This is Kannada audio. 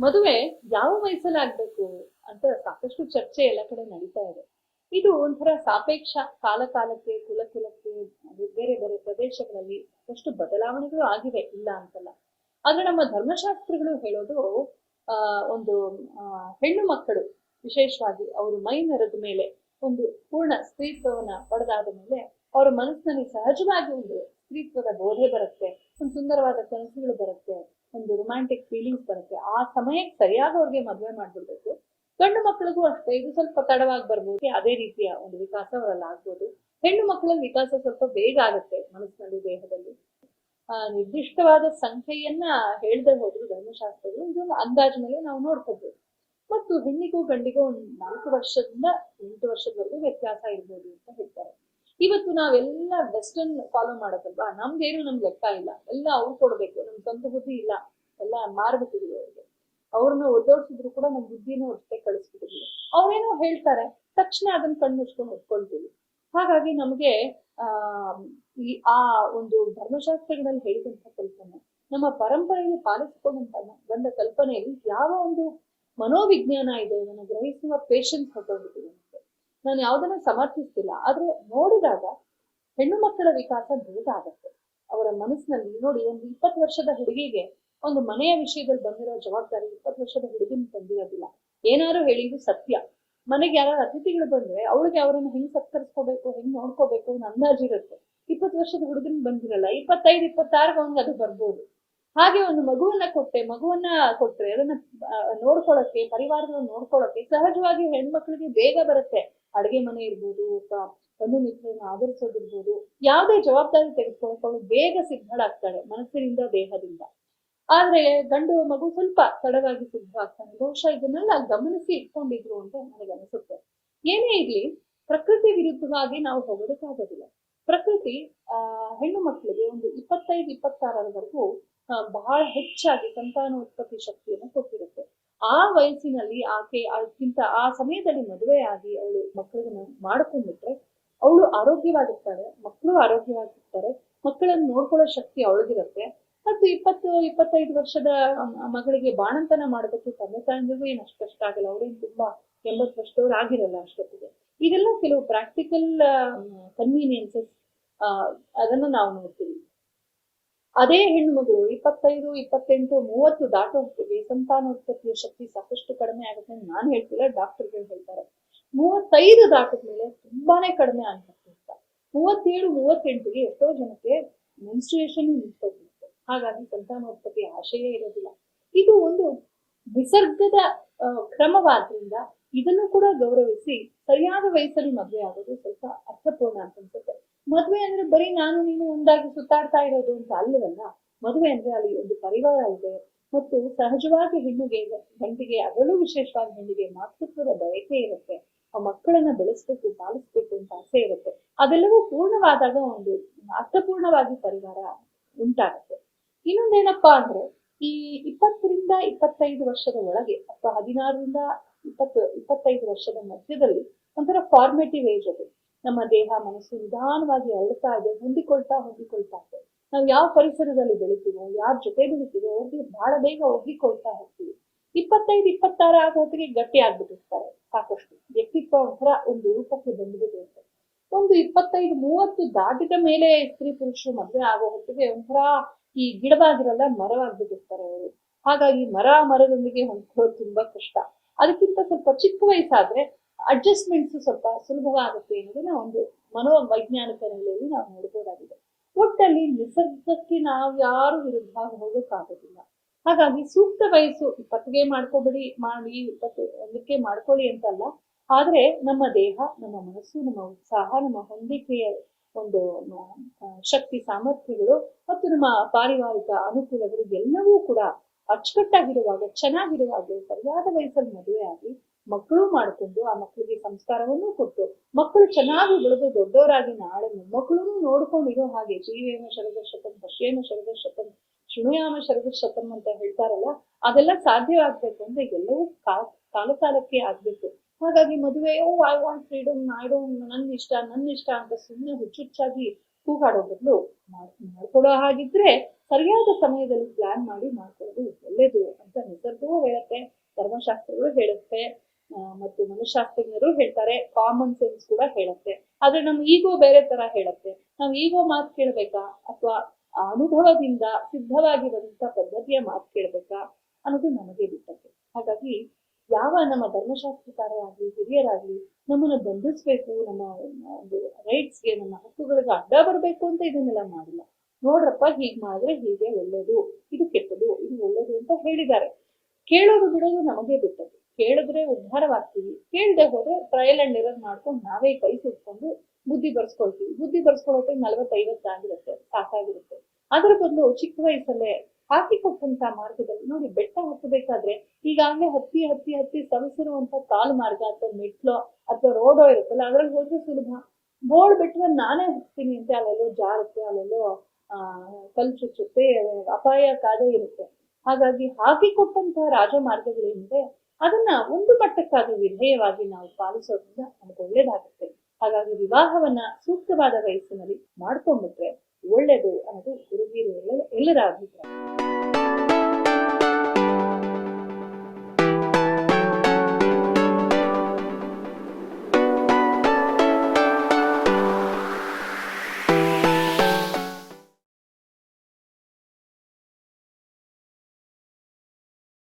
ಮದುವೆ ಯಾವ ವಯಸ್ಸಲ್ಲಿ ಆಗ್ಬೇಕು ಅಂತ ಸಾಕಷ್ಟು ಚರ್ಚೆ ಎಲ್ಲ ಕಡೆ ನಡೀತಾ ಇದೆ. ಇದು ಒಂಥರ ಸಾಪೇಕ್ಷ ಕಾಲ ಕಾಲಕ್ಕೆ ಕುಲ ಕುಲಕ್ಕೆ ಬೇರೆ ಬೇರೆ ಪ್ರದೇಶಗಳಲ್ಲಿ ಸಾಕಷ್ಟು ಬದಲಾವಣೆಗಳು ಆಗಿವೆ, ಇಲ್ಲ ಅಂತಲ್ಲ. ಆದ್ರೆ ನಮ್ಮ ಧರ್ಮಶಾಸ್ತ್ರಗಳು ಹೇಳೋದು, ಆ, ಒಂದು ಹೆಣ್ಣು ಮಕ್ಕಳು, ವಿಶೇಷವಾಗಿ ಅವರು ಮೈ ನರದ ಮೇಲೆ, ಒಂದು ಪೂರ್ಣ ಸ್ತ್ರೀತ್ವವನ್ನ ಪಡೆದಾದ ಮೇಲೆ ಅವರ ಮನಸ್ಸಿನಲ್ಲಿ ಸಹಜವಾಗಿ ಒಂದು ಸ್ತ್ರೀತ್ವದ ಬೋಧೆ ಬರುತ್ತೆ, ಒಂದು ಸುಂದರವಾದ ಕನಸುಗಳು ಬರುತ್ತೆ. ಒಂದು ರೊಮ್ಯಾಂಟಿಕ್ ಫೀಲಿಂಗ್ಸ್ ಬರುತ್ತೆ. ಆ ಸಮಯಕ್ಕೆ ಸರಿಯಾಗಿ ಅವ್ರಿಗೆ ಮದುವೆ ಮಾಡ್ಬಿಡ್ಬೇಕು. ಗಂಡು ಮಕ್ಕಳಿಗೂ ಅಷ್ಟೇ, ಇದು ಸ್ವಲ್ಪ ತಡವಾಗಿ ಬರ್ಬೋದು. ಅದೇ ರೀತಿಯ ಒಂದು ವಿಕಾಸ ಅವರಲ್ಲಿ ಆಗ್ಬೋದು. ಹೆಣ್ಣು ಮಕ್ಕಳಲ್ಲಿ ವಿಕಾಸ ಸ್ವಲ್ಪ ಬೇಗ ಆಗುತ್ತೆ ಮನಸ್ಸಿನಲ್ಲಿ, ದೇಹದಲ್ಲಿ. ಆ, ನಿರ್ದಿಷ್ಟವಾದ ಸಂಖ್ಯೆಯನ್ನ ಹೇಳ್ದೆ ಹೋದ್ರು ಧರ್ಮಶಾಸ್ತ್ರಗಳು ಇದೊಂದು ಅಂದಾಜ್ ಮೇಲೆ ನಾವು ನೋಡ್ಕೋಬಹುದು ಮತ್ತು ಹೆಣ್ಣಿಗೂ ಗಂಡಿಗೂ ಒಂದು ನಾಲ್ಕು ವರ್ಷದಿಂದ ಎಂಟು ವರ್ಷದವರೆಗೂ ವ್ಯತ್ಯಾಸ ಇರ್ಬೋದು ಅಂತ ಹೇಳ್ತಾರೆ. ಇವತ್ತು ನಾವೆಲ್ಲ ವೆಸ್ಟರ್ನ್ ಫಾಲೋ ಮಾಡೋದಲ್ವಾ ನಮ್ಗೇನು ನಮ್ಗೆ ಲೆಕ್ಕ ಇಲ್ಲ. ಎಲ್ಲ ಅವ್ರು ಕೊಡ್ಬೇಕು. ನಮ್ ಸ್ವಂತ ಬುದ್ಧಿ ಇಲ್ಲ. ಎಲ್ಲ ಮಾರ್ಬಿಟ್ಟಿದ್ವಿ ಅವ್ರಿಗೆ. ಅವ್ರನ್ನ ಒದ್ದೋಡ್ಸಿದ್ರು ಕೂಡ ನಮ್ ಬುದ್ಧಿನೂ ಅಷ್ಟೇ ಕಳಿಸ್ಬಿಟ್ಟಿದ್ವಿ. ಅವ್ರೇನೋ ಹೇಳ್ತಾರೆ. ತಕ್ಷಣ ಅದನ್ನ ಕಣ್ಣು ಮುಚ್ಕೊಂಡು ಒಪ್ಕೊಳ್ತೀವಿ ಹಾಗಾಗಿ ನಮಗೆ, ಆ, ಈ, ಆ ಒಂದು ಧರ್ಮಶಾಸ್ತ್ರಗಳಲ್ಲಿ ಹೇಳಿದಂತ ಕಲ್ಪನೆ, ನಮ್ಮ ಪರಂಪರೆಯಲ್ಲಿ ಪಾಲಿಸಿಕೊಂಡಂತ ಬಂದ ಕಲ್ಪನೆಯಲ್ಲಿ ಯಾವ ಒಂದು ಮನೋವಿಜ್ಞಾನ ಇದೆ, ಅದನ್ನು ಗ್ರಹಿಸುವ ಪೇಶನ್ಸ್ ಹೊಟ್ಟೋಗ್ಬಿಟ್ಟಿದೆ ನಾನು ಯಾವ್ದನ್ನ ಸಮರ್ಥಿಸ್ತಿಲ್ಲ. ಆದ್ರೆ ನೋಡಿದಾಗ ಹೆಣ್ಣು ಮಕ್ಕಳ ವಿಕಾಸ ಬೇಗ ಆಗತ್ತೆ. ಅವರ ಮನಸ್ಸಿನಲ್ಲಿ ನೋಡಿ ಒಂದು ಇಪ್ಪತ್ತು ವರ್ಷದ ಹುಡುಗಿಗೆ ಒಂದು ಮನೆಯ ವಿಷಯದಲ್ಲಿ ಬಂದಿರೋ ಜವಾಬ್ದಾರಿ ಇಪ್ಪತ್ತು ವರ್ಷದ ಹುಡುಗಿನ ಬಂದಿರೋದಿಲ್ಲ ಏನಾದ್ರು ಹೇಳಿದ್ರು ಸತ್ಯ. ಮನೆಗೆ ಯಾರು ಅತಿಥಿಗಳು ಬಂದ್ರೆ ಅವಳಿಗೆ ಅವರನ್ನ ಹೆಂಗ್ ಸತ್ಕರಿಸ್ಕೋಬೇಕು, ಹೆಂಗ್ ನೋಡ್ಕೋಬೇಕು ಅನ್ನೋ ಅಂದಾಜಿರುತ್ತೆ ಇಪ್ಪತ್ತು ವರ್ಷದ ಹುಡುಗನ್ ಬಂದಿರಲ್ಲ, ಇಪ್ಪತ್ತೈದು ಇಪ್ಪತ್ತಾರು ಅವ್ನಿಗೆ ಅದು ಬರ್ಬೋದು. ಹಾಗೆ ಒಂದು ಮಗುವನ್ನ ಕೊಟ್ಟೆ, ಮಗುವನ್ನ ಕೊಟ್ರೆ ಅದನ್ನ ನೋಡ್ಕೊಳಕ್ಕೆ ಪರಿವಾರದ ನೋಡ್ಕೊಳಕ್ಕೆ ಸಹಜವಾಗಿ ಹೆಣ್ಮಕ್ಳಿಗೆ ಬೇಗ ಬರುತ್ತೆ. ಅಡುಗೆ ಮನೆ ಇರ್ಬೋದು ಬಂಧು ಮಿತ್ರರನ್ನ ಆಧರಿಸೋದಿರ್ಬೋದು, ಯಾವುದೇ ಜವಾಬ್ದಾರಿ ತೆಗೆದುಕೊಳ್ಳಕ್ಕೆ ಬೇಗ ಬೇಗ ಸಿದ್ಧಳಾಗ್ತಾಳೆ ಮನಸ್ಸಿನಿಂದ, ದೇಹದಿಂದ. ಆದ್ರೆ ಗಂಡು ಮಗು ಸ್ವಲ್ಪ ತಡವಾಗಿ ಸಿದ್ಧ ಆಗ್ತಾನೆ ಬಹುಶಃ ಇದನ್ನೆಲ್ಲ ಗಮನಿಸಿ ಇಟ್ಕೊಂಡಿದ್ರು ಅಂತ ನನಗೆ ಅನಿಸುತ್ತೆ. ಏನೇ ಇರ್ಲಿ, ಪ್ರಕೃತಿ ವಿರುದ್ಧವಾಗಿ ನಾವು ಹೋಗೋದಕ್ಕಾಗೋದಿಲ್ಲ. ಪ್ರಕೃತಿ, ಆ, ಹೆಣ್ಣು ಮಕ್ಕಳಿಗೆ ಒಂದು ಇಪ್ಪತ್ತೈದು, ಇಪ್ಪತ್ತಾರರವರೆಗೂ ಬಹಳ ಹೆಚ್ಚಾಗಿ ಸಂತಾನೋತ್ಪತ್ತಿ ಶಕ್ತಿಯನ್ನು ಕೊಟ್ಟಿರುತ್ತೆ ಆ ವಯಸ್ಸಿನಲ್ಲಿ ಆಕೆ ಅದಕ್ಕಿಂತ ಆ ಸಮಯದಲ್ಲಿ ಮದುವೆ ಆಗಿ ಅವಳು ಮಕ್ಕಳನ್ನ ಮಾಡ್ಕೊಂಡ್ಬಿಟ್ರೆ ಅವಳು ಆರೋಗ್ಯವಾಗಿರ್ತಾಳೆ ಮಕ್ಕಳು ಆರೋಗ್ಯವಾಗಿರ್ತಾರೆ, ಮಕ್ಕಳನ್ನು ನೋಡ್ಕೊಳ್ಳೋ ಶಕ್ತಿ ಅವಳಿಗಿರುತ್ತೆ. ಮತ್ತು ಇಪ್ಪತ್ತು, ಇಪ್ಪತ್ತೈದು ವರ್ಷದ ಮಗಳಿಗೆ ಬಾಣಂತನ ಮಾಡೋದಕ್ಕೆ ತಂದೆ ತಾಯಿಗೂ ಏನು ಅಷ್ಟು ಕಷ್ಟ ಆಗಲ್ಲ ಅವ್ರೇನು ತುಂಬಾ ಎಂಬತ್ತು ವರ್ಷದವ್ರು ಆಗಿರಲ್ಲ ಅಷ್ಟೊತ್ತಿಗೆ. ಇದೆಲ್ಲ ಕೆಲವು ಪ್ರಾಕ್ಟಿಕಲ್ ಕನ್ವೀನಿಯನ್ಸಸ್ ಅದನ್ನ ನಾವು ನೋಡ್ತೀವಿ. ಅದೇ ಹೆಣ್ಮಗಳು ಇಪ್ಪತ್ತೈದು, ಇಪ್ಪತ್ತೆಂಟು, ಮೂವತ್ತು ದಾಟೋ ಸಂತಾನೋತ್ಪತ್ತಿಯ ಶಕ್ತಿ ಸಾಕಷ್ಟು ಕಡಿಮೆ ಆಗುತ್ತೆ ಅಂತ ನಾನು ಹೇಳ್ತಿಲ್ಲ ಡಾಕ್ಟರ್ಗಳು ಹೇಳ್ತಾರೆ. ಮೂವತ್ತೈದು ದಾಟದ ಮೇಲೆ ತುಂಬಾನೇ ಕಡಿಮೆ ಅಂತ. ಮೂವತ್ತೇಳು, ಮೂವತ್ತೆಂಟಿಗೆ ಎಷ್ಟೋ ಜನಕ್ಕೆ ಮೆನ್ಸ್ಟ್ರುಯೇಷನ್ ನಿಂತೋಗ್ಬಿಡುತ್ತೆ ಹಾಗಾಗಿ ಸಂತಾನೋತ್ಪತ್ತಿ ಆಶೆಯೇ ಇರೋದಿಲ್ಲ. ಇದು ಒಂದು ನಿಸರ್ಗದ ಕ್ರಮವಾದ್ರಿಂದ ಇದನ್ನು ಕೂಡ ಗೌರವಿಸಿ, ಸರಿಯಾದ ವಯಸ್ಸಲ್ಲಿ ಮದುವೆ ಆಗೋದು ಸ್ವಲ್ಪ ಅರ್ಥಪೂರ್ಣ ಅಂತ ಅನ್ಸುತ್ತೆ. ಮದುವೆ ಅಂದ್ರೆ ಬರೀ ನಾನು ನೀನು ಒಂದಾಗಿ ಸುತ್ತಾಡ್ತಾ ಇರೋದು ಅಂತ ಅಲ್ಲವಲ್ಲ? ಮದುವೆ ಅಂದ್ರೆ ಅಲ್ಲಿ ಒಂದು ಪರಿವಾರ ಇದೆ. ಮತ್ತು ಸಹಜವಾಗಿ ಹೆಣ್ಣಿಗೆ, ಗಂಡಿಗೆ ಅದರಲ್ಲೂ ವಿಶೇಷವಾಗಿ ಹೆಣ್ಣಿಗೆ ಮಾತೃತ್ವದ ಬಯಕೆ ಇರುತ್ತೆ. ಆ ಮಕ್ಕಳನ್ನ ಬೆಳೆಸ್ಬೇಕು, ಪಾಲಿಸ್ಬೇಕು ಅಂತ ಆಸೆ ಇರುತ್ತೆ. ಅದೆಲ್ಲವೂ ಪೂರ್ಣವಾದಾಗ ಒಂದು ಅರ್ಥಪೂರ್ಣವಾಗಿ ಪರಿವಾರ ಉಂಟಾಗುತ್ತೆ. ಇನ್ನೊಂದೇನಪ್ಪಾ ಅಂದ್ರೆ, ಈ ಇಪ್ಪತ್ತರಿಂದ ಇಪ್ಪತ್ತೈದು ವರ್ಷದ ಒಳಗೆ, ಅಥವಾ ಹದಿನಾರರಿಂದ ಇಪ್ಪತ್ತು, ಇಪ್ಪತ್ತೈದು ವರ್ಷದ ಮಧ್ಯದಲ್ಲಿ ಒಂಥರ ಫಾರ್ಮೇಟಿವ್ ಏಜ್ ಅದು. ನಮ್ಮ ದೇಹ ಮನಸ್ಸು ನಿಧಾನವಾಗಿ ಅಳ್ತಾ ಇದೆ, ಹೊಂದಿಕೊಳ್ತಾ ಹೊಂದಿಕೊಳ್ತಾ ಇದೆ. ನಾವು ಯಾವ ಪರಿಸರದಲ್ಲಿ ಬೆಳಿತೀವೋ, ಯಾರ ಜೊತೆ ಬೆಳಿತೀವೋ, ಅವ್ರಿಗೆ ಬಹಳ ಬೇಗ ಒಗ್ಗಿಕೊಳ್ತಾ ಹೋಗ್ತೀವಿ. ಇಪ್ಪತ್ತೈದು, ಇಪ್ಪತ್ತಾರು ಆಗೋ ಹೊತ್ತಿಗೆ ಗಟ್ಟಿ ಆಗ್ಬಿಟ್ಟಿರ್ತಾರೆ, ಸಾಕಷ್ಟು. ವ್ಯಕ್ತಿತ್ವ ಒಂಥರ ಒಂದು ರೂಪಕ್ಕೆ ಬಂದ್ಬಿಟ್ಟಿರುತ್ತೆ ಒಂದು ಇಪ್ಪತ್ತೈದು, ಮೂವತ್ತು ದಾಟಿದ ಮೇಲೆ ಸ್ತ್ರೀ ಪುರುಷರು ಮದುವೆ ಆಗೋ ಹೊತ್ತಿಗೆ ಒಂಥರ ಈ ಗಿಡವಾಗಿರಲ್ಲ ಮರವಾಗ್ಬಿಟ್ಟಿರ್ತಾರೆ ಅವರು. ಹಾಗಾಗಿ ಮರ ಮರದೊಂದಿಗೆ ಹೊಂದ್ಕೊಳ್ಳೋದು ತುಂಬಾ ಕಷ್ಟ. ಅದಕ್ಕಿಂತ ಸ್ವಲ್ಪ ಚಿಕ್ಕ ವಯಸ್ಸಾದ್ರೆ ಅಡ್ಜಸ್ಟ್ಮೆಂಟ್ಸ್ ಸ್ವಲ್ಪ ಸುಲಭವಾಗುತ್ತೆ ಅನ್ನೋದನ್ನ ಒಂದು ಮನೋವೈಜ್ಞಾನಿಕ ನೆಲೆಯಲ್ಲಿ ನಾವು ನೋಡಬಹುದಾಗಿದೆ ಒಟ್ಟಲ್ಲಿ ನಿಸರ್ಗಕ್ಕೆ ನಾವು ಯಾರು ವಿರುದ್ಧ ಹೋಗೋಕ್ಕಾಗೋದಿಲ್ಲ. ಹಾಗಾಗಿ ಸೂಕ್ತ ವಯಸ್ಸು, ಇಪ್ಪತ್ತಿಗೆ ಮಾಡ್ಕೋಬಿಡಿ, ಮಾಡಿ ಇಪ್ಪತ್ತು ಒಂದಕ್ಕೆ ಮಾಡ್ಕೊಳ್ಳಿ ಅಂತಲ್ಲ, ಆದ್ರೆ ನಮ್ಮ ದೇಹ, ನಮ್ಮ ಮನಸ್ಸು, ನಮ್ಮ ಉತ್ಸಾಹ, ನಮ್ಮ ಹೊಂದಿಕೆಯ ಒಂದು ಶಕ್ತಿ, ಸಾಮರ್ಥ್ಯಗಳು ಮತ್ತು ನಮ್ಮ ಪಾರಿವಾರಿಕ ಅನುಕೂಲಗಳು ಎಲ್ಲವೂ ಕೂಡ ಅಚ್ಚುಕಟ್ಟಾಗಿರುವಾಗ, ಚೆನ್ನಾಗಿರುವಾಗ, ಸರಿಯಾದ ವಯಸ್ಸಲ್ಲಿ ಮದುವೆ ಆಗಿ ಮಕ್ಕಳು ಮಾಡಿಕೊಂಡು ಆ ಮಕ್ಕಳಿಗೆ ಸಂಸ್ಕಾರವನ್ನು ಕೊಟ್ಟು ಮಕ್ಕಳು ಚೆನ್ನಾಗಿ ಬೆಳೆದು ದೊಡ್ಡವರಾಗಿ ನಾಳೆ ಮೊಮ್ಮಕ್ಕಳು ನೋಡ್ಕೊಂಡಿರೋ ಹಾಗೆ ಜೀವೇನ ಶರದಶತಂ ಪಶ್ಯೇನ ಶರದಶತಂ, ಶೃಣುಯಾಮ ಶರದಶತಂ ಅಂತ ಹೇಳ್ತಾರಲ್ಲ, ಅದೆಲ್ಲ ಸಾಧ್ಯವಾಗ್ಬೇಕು ಅಂದ್ರೆ ಎಲ್ಲವೂ ಕಾಲ ಕಾಲ ಕಾಲಕ್ಕೆ ಆಗ್ಬೇಕು. ಹಾಗಾಗಿ ಮದುವೆ, ಓ I want freedom I don't ನನ್ ಇಷ್ಟ ನನ್ನ ಇಷ್ಟ ಅಂತ ಸುಮ್ಮನೆ ಹುಚ್ಚುಚ್ಚಾಗಿ ಕೂಗಾಡೋ ಬದಲು ಮಾಡ್ಕೊಳ್ಳೋ ಹಾಗಿದ್ರೆ ಸರಿಯಾದ ಸಮಯದಲ್ಲಿ ಪ್ಲಾನ್ ಮಾಡಿ ಮಾಡ್ಕೊಳ್ಳೋದು ಒಳ್ಳೇದು ಅಂತ ನಿಸರ್ಗವೂ ಹೇಳುತ್ತೆ, ಧರ್ಮಶಾಸ್ತ್ರಗಳು ಹೇಳುತ್ತೆ. ಮತ್ತು ಮನಃಶಾಸ್ತ್ರಜ್ಞರು ಹೇಳ್ತಾರೆ ಕಾಮನ್ ಸೆನ್ಸ್ ಕೂಡ ಹೇಳುತ್ತೆ. ಆದ್ರೆ ನಮ್ ಈಗೋ ಬೇರೆ ತರ ಹೇಳುತ್ತೆ. ನಾವ್ ಈಗೋ ಮಾತು ಕೇಳ್ಬೇಕಾ? ಅಥವಾ ಅನುಭವದಿಂದ ಸಿದ್ಧವಾಗಿ ಬಂದಂತ ಪದ್ಧತಿಯ ಮಾತು ಕೇಳ್ಬೇಕಾ? ಅನ್ನೋದು ನಮಗೆ ಬಿಟ್ಟದ್ದು ಹಾಗಾಗಿ ಯಾವ ನಮ್ಮ ಧರ್ಮಶಾಸ್ತ್ರಕಾರರಾಗ್ಲಿ, ಹಿರಿಯರಾಗ್ಲಿ ನಮ್ಮನ್ನ ಬಂಧಿಸ್ಬೇಕು, ನಮ್ಮ ಒಂದು ರೈಟ್ಸ್ಗೆ ನಮ್ಮ ಹಕ್ಕುಗಳಿಗೆ ಅಡ್ಡ ಬರಬೇಕು ಅಂತ ಇದನ್ನೆಲ್ಲ ಮಾಡಿಲ್ಲ. ನೋಡ್ರಪ್ಪ, ಹೀಗ್ ಮಾಡಿದ್ರೆ ಹೀಗೆ ಒಳ್ಳೇದು, ಇದು ಕೆಟ್ಟದು, ಇದು ಒಳ್ಳೇದು ಅಂತ ಹೇಳಿದ್ದಾರೆ. ಕೇಳೋದು ಬಿಡೋದು ನಮಗೆ ಬಿಟ್ಟದ್ದು. ಕೇಳಿದ್ರೆ ಉದ್ಧಾರವಾಗ್ತೀವಿ. ಕೇಳದೆ ಹೋದ್ರೆ ಟ್ರಯಲ್ ಅಂಡ್ ಎರರ್ ಮಾಡ್ಕೊಂಡು ನಾವೇ ಕೈ ಸುಟ್ಕೊಂಡು ಬುದ್ಧಿ ಬರ್ಸ್ಕೊಳ್ತೀವಿ. ಬುದ್ಧಿ ಬರ್ಸ್ಕೊಳ್ಳೋಕೆ ನಲವತ್ತೈವತ್ತಾಗಿರುತ್ತೆ ಸಾಕಾಗಿರುತ್ತೆ. ಅದರ ಬದಲು ಚಿಕ್ಕ ವಯಸ್ಸಲ್ಲೇ ಹಾಕಿಕೊಟ್ಟಂತ ಮಾರ್ಗದಲ್ಲಿ ನೋಡಿ ಬೆಟ್ಟ ಹತ್ತಬೇಕಾದ್ರೆ ಈಗಾಗಲೇ ಹತ್ತಿ ಹತ್ತಿ ಹತ್ತಿ ಸವಿಸಿರುವಂತ ಕಾಲು ಮಾರ್ಗ ಅಥವಾ ಮೆಟ್ಲೋ ಅಥವಾ ರೋಡೋ ಇರುತ್ತಲ್ಲ, ಅದ್ರಲ್ಲಿ ಹೋದ್ರೆ ಸುಲಭ. ಬೋರ್ಡ್ ಬಿಟ್ಟರೆ ನಾನೇ ಹತ್ತೀನಿ ಅಂತ ಅಲ್ಲೆಲ್ಲೋ ಜಾರುತ್ತೆ ಅಲ್ಲೆಲ್ಲೋ, ಆ ಕಲ್ ಚುಚ್ಚುತ್ತೆ, ಅಪಾಯ ಕಾದೇ ಇರುತ್ತೆ. ಹಾಗಾಗಿ ಹಾಕಿಕೊಟ್ಟಂತಹ ರಾಜಮಾರ್ಗಗಳೇನಿದೆ ಅದನ್ನ ಒಂದು ಮಟ್ಟಕ್ಕಾಗಿ ವಿಧೇಯವಾಗಿ ನಾವು ಪಾಲಿಸೋದ್ರಿಂದ ನಮ್ಗೆ ಒಳ್ಳೇದಾಗುತ್ತೆ. ಹಾಗಾಗಿ ವಿವಾಹವನ್ನ ಸೂಕ್ತವಾದ ವಯಸ್ಸಿನಲ್ಲಿ ಮಾಡ್ಕೊಂಡ್ಬಿಟ್ರೆ ಒಳ್ಳೇದು ಅನ್ನೋದು ಗುರುಗಿರು ಎಲ್ಲರ ಅಭಿಪ್ರಾಯ.